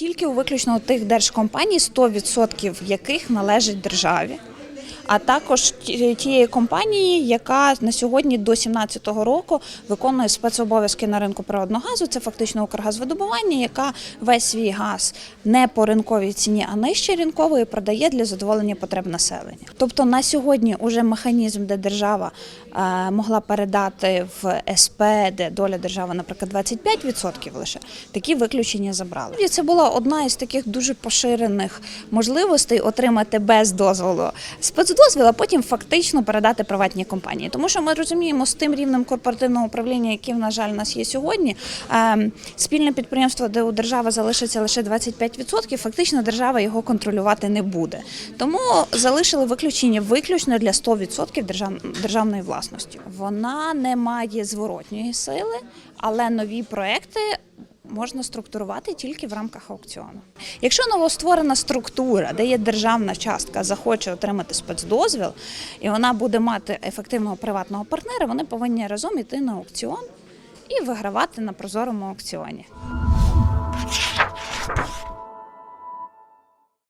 Тільки у виключно тих держкомпаній, 100% яких належить державі. А також тієї компанії, яка на сьогодні до 2017 року виконує спецобов'язки на ринку природного газу. Це фактично Укргазвидобування, яка весь свій газ не по ринковій ціні, а нижче ринкової продає для задоволення потреб населення. Тобто на сьогодні уже механізм, де держава е, могла передати в СП, де доля держави, наприклад, 25% лише такі виключення забрали. Це була одна із таких дуже поширених можливостей отримати без дозволу спецдозвіл, а потім фактично передати приватній компанії. Тому що ми розуміємо, з тим рівнем корпоративного управління, який, на жаль, у нас є сьогодні, е, спільне підприємство, де у держави залишиться лише 25%, фактично держава його контролювати не буде. Тому залишили виключення виключно для 100% держав, державної власності. Вона не має зворотньої сили, але нові проекти можна структурувати тільки в рамках аукціону. Якщо новостворена структура, де є державна частка, захоче отримати спецдозвіл, і вона буде мати ефективного приватного партнера, вони повинні разом йти на аукціон і вигравати на прозорому аукціоні.